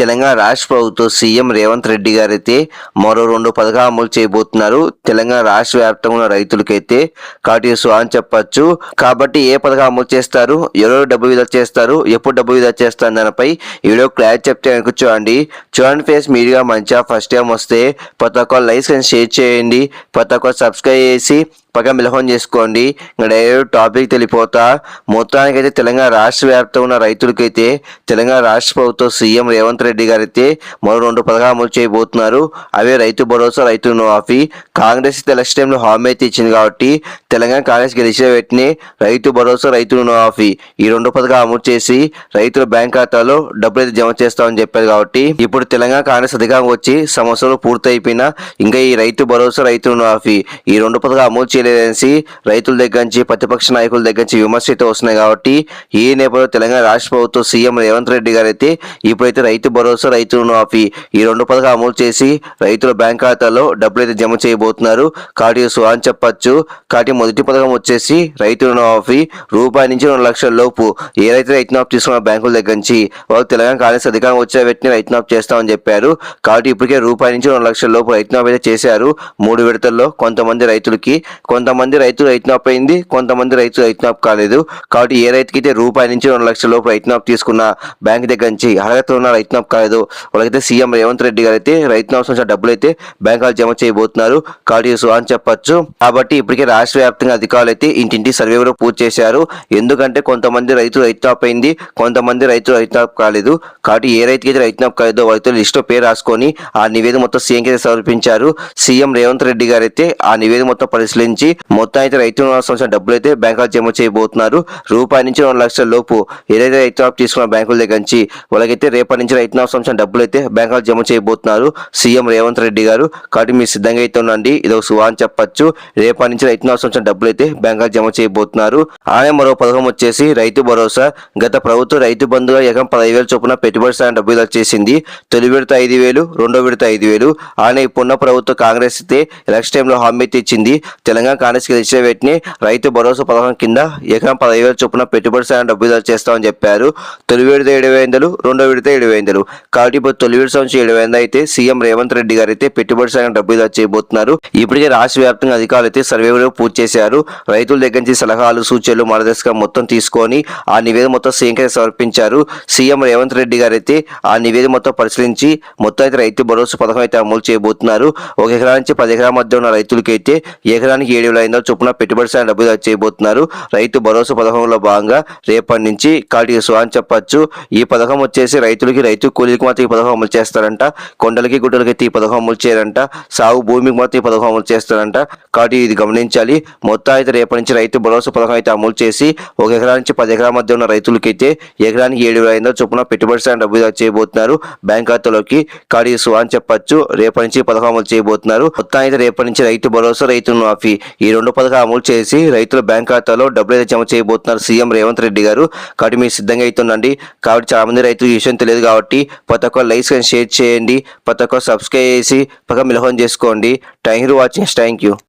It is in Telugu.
తెలంగాణ రాష్ట్ర ప్రభుత్వం సీఎం రేవంత్ రెడ్డి గారు అయితే మరో రెండు పథకాలు అమలు చేయబోతున్నారు. తెలంగాణ రాష్ట్ర వ్యాప్తంగా ఉన్న రైతులకైతే కాబట్టి సో అని చెప్పచ్చు. కాబట్టి ఏ పథకం అమలు చేస్తారు? ఎవరు డబ్బు విధా చేస్తారు? ఎప్పుడు డబ్బు విధా చేస్తారు? దానిపై వీడియో క్లారిటీ చెప్తే కనుక చూడండి. చూడండి ఫేస్ మీడియా మంచిగా ఫస్ట్ టైం వస్తే ప్రతి ఒక్క లైక్స్ అండ్ షేర్ చేయండి. ప్రతి ఒక్క సబ్స్క్రైబ్ చేసి పక్కన మిలహం చేసుకోండి. ఇంకా డైరెక్ట్ టాపిక్ తెలిపోతా మొత్తానికైతే తెలంగాణ రాష్ట్ర వ్యాప్తంగా ఉన్న రైతులకైతే తెలంగాణ రాష్ట్ర ప్రభుత్వం సీఎం రేవంత్ రెడ్డి రెడ్డి అయితే మరో రెండు పథకాలు అమలు చేయబోతున్నారు. అవే రైతు భరోసా రైతు మాఫీ కాంగ్రెస్ ఎలక్షన్ టైంలో హామీ అయితే ఇచ్చింది కాబట్టి తెలంగాణ కాంగ్రెస్ గెలిచిన వెంటనే రైతు భరోసా రైతు మాఫీ ఈ రెండు పథకాలు అమలు చేసి రైతుల బ్యాంక్ ఖాతాలో డబ్బులు అయితే జమ చేస్తామని చెప్పారు కాబట్టి ఇప్పుడు తెలంగాణ కాంగ్రెస్ అధికారం వచ్చి సంవత్సరాలు పూర్తయిపోయినా ఇంకా ఈ రైతు భరోసా రైతు మాఫీ ఈ రెండు పథకాలు అమలు చేయలేదనేసి రైతుల దగ్గర నుంచి ప్రతిపక్ష నాయకుల దగ్గర నుంచి విమర్శ అయితే వస్తున్నాయి కాబట్టి ఈ నేపథ్యంలో తెలంగాణ రాష్ట్ర ప్రభుత్వం సీఎం రేవంత్ రెడ్డి గారు అయితే ఇప్పుడైతే రైతు భరోసా రైతు రుణమాఫీ ఈ రెండు పథకాలు అమలు చేసి రైతుల బ్యాంక్ ఖాతాలో డబ్బులు అయితే జమ చేయబోతున్నారు. కాటి సుహాన్ అని చెప్పచ్చు. కాటి మొదటి పథకం వచ్చేసి రైతు రుణమాఫీ రూపాయి నుంచి రెండు లక్షల లోపు. ఏ రైతు రైతు నాఫ్ తీసుకున్న బ్యాంకుల దగ్గర నుంచి? వాళ్ళు తెలంగాణ కాంగ్రెస్ అధికారం వచ్చే వ్యక్తిని రైతు నాఫ్ చేస్తామని చెప్పారు. కాబట్టి ఇప్పటికే రూపాయి నుంచి రెండు లక్షల లోపు రైతు నాఫ్ అయితే చేశారు. మూడు విడతల్లో కొంతమంది రైతులకి. కొంతమంది రైతు రైతు నాప్ అయింది. కొంతమంది రైతు రైతు నాప్ కాలేదు. కాబట్టి ఏ రైతుకైతే రూపాయి నుంచి రెండు లక్షల లోపు రైతు నాప్ తీసుకున్న బ్యాంక్ దగ్గర నుంచి అర్హత ఉన్న రైతు నాప్ కాలేదు వాళ్ళకైతే సీఎం రేవంత్ రెడ్డి గారు అయితే రైతు అవసరం డబ్బులు అయితే బ్యాంకులు జమ చేయబోతున్నారు. కాబట్టి సో అని చెప్పొచ్చు. కాబట్టి ఇప్పటికే రాష్ట్ర వ్యాప్తంగా అధికారులు అయితే ఇంటింటి సర్వే కూడా పూర్తి చేశారు. ఎందుకంటే కొంతమంది రైతు రైతు అయింది. కొంతమంది రైతు రైతు కాలేదు. కాబట్టి ఏ రైతుకి రైతు నాప్ కాలేదో వాళ్ళతో లిస్టులో పేరు రాసుకొని ఆ నివేదిక మొత్తం సీఎం కి సమర్పించారు. సీఎం రేవంత్ రెడ్డి గారు అయితే ఆ నివేదిక మొత్తం పరిశీలించి మొత్తం అయితే రైతు సంవత్సరం డబ్బులు అయితే బ్యాంకులు జమ చేయబోతున్నారు. రూపాయి నుంచి రెండు లక్షల లోపు ఏదైతే రైతు తీసుకున్న బ్యాంకుల దగ్గర నుంచి వాళ్ళకైతే రేపటి నుంచి రైతు నాప్ సంవత్సరం డబ్బులు అయితే బ్యాంకులో జమ చేయబోతున్నారు. సీఎం రేవంత్ రెడ్డి గారు. కాబట్టి మీరు సిద్ధంగా అయితే ఉండండి. ఇది ఒక సువా అని చెప్పొచ్చు. రేపటి నుంచి రైతు సంవత్సరం డబ్బులు అయితే బ్యాంకులో జమ చేయబోతున్నారు. ఆయన మరో పథకం వచ్చేసి రైతు భరోసా. గత ప్రభుత్వం రైతు బంధుగా ఎకం పదహైదు వేల చొప్పున పెట్టుబడి సాయం డబ్బులు వచ్చేసింది తొలి విడత ఐదు వేలు రెండో విడత ఐదు వేలు. ఆయన ఇప్పుడున్న ప్రభుత్వం కాంగ్రెస్ అయితే ఎలక్షన్ టైంలో హామీ తెచ్చింది ఇచ్చింది. తెలంగాణ కాంగ్రెస్ గెలిచిన వెంటనే రైతు భరోసా పథకం కింద ఎకరం పదహైదు వేల చొప్పున పెట్టుబడి సాయం డబ్బులు చేస్తామని చెప్పారు. తొలి విడత ఏడు వందలు రెండో విడత ఏడు చేశారు. కాబట్టి ఇప్పుడు తొలి విడత ఏడు వందలు అయితే సీఎం రేవంత్ రెడ్డి గారు అయితే పెట్టుబడి సాయం డబ్బులు చేయబోతున్నారు. ఇప్పటికే రాష్ట్ర వ్యాప్తంగా అధికారులు అయితే సర్వే పూర్తి చేశారు. రైతుల దగ్గర నుంచి సలహాలు సూచనలు మార్గదర్శకం మొత్తం తీసుకొని ఆ నివేదిక మొత్తం సీఎంకి సమర్పించారు. సీఎం రేవంత్ రెడ్డి గారు అయితే ఆ నివేదిక మొత్తం పరిశీలించి మొత్తం అయితే రైతు భరోసా పథకం అయితే అమలు చేయబోతున్నారు. ఒక ఎకరా నుంచి పది ఎకరాల మధ్య ఉన్న రైతులకి అయితే ఎకరానికి ఏడు వేల ఐదు వందల చొప్పున పెట్టుబడి సాయం డబ్బులు చేయబోతున్నారు. రైతు భరోసా పథకంలో భాగంగా రేపటి నుంచి కాటి సో చెప్పచ్చు. ఈ పథకం వచ్చేసి రైతులకి రైతు కూలీకి మాత్రం ఈ పథకం అమలు చేస్తారంట. కొండలకి గుడ్డలకి అయితే ఈ పథకం అమలు చేయరంట. సాగు భూమికి మాత్రం ఈ పథకం అమలు చేస్తారంట. కాబట్టి ఇది గమనించాలి. మొత్తం అయితే రేపటి నుంచి రైతు భరోసా పథకం అయితే అమలు చేసి ఒక ఎకరా నుంచి పది ఎకరాల మధ్య ఉన్న రైతులకి అయితే ఎకరానికి ఏడు వేల ఐదు చొప్పున పెట్టుబడి సాయం డబ్బులు చేయబోతున్నారు బ్యాంక్ ఖాతాలోకి. కాడి సో అని చెప్పొచ్చు. రేపటి నుంచి పథకం అమలు చేయబోతున్నారు. మొత్తం అయితే రేపటి నుంచి రైతు భరోసా రైతు మాఫీ ఈ రెండు పథకాలు అమలు చేసి రైతుల బ్యాంక్ ఖాతాలో డబ్బులు అయితే జమ చేయబోతున్నారు సీఎం రేవంత్ రెడ్డి గారు. కాబట్టి మీరు సిద్ధంగా అవుతుండండి కాబట్టి చాలా మంది రైతులు ఈ విషయం తెలియదు కాబట్టి ప్రతి ఒక్క లైక్స్ అండ్ షేర్ చేయండి ప్రతి ఒక్క సబ్స్క్రైబ్ చేసి పక్క మిలహం చేసుకోండి. Thank you watching thank you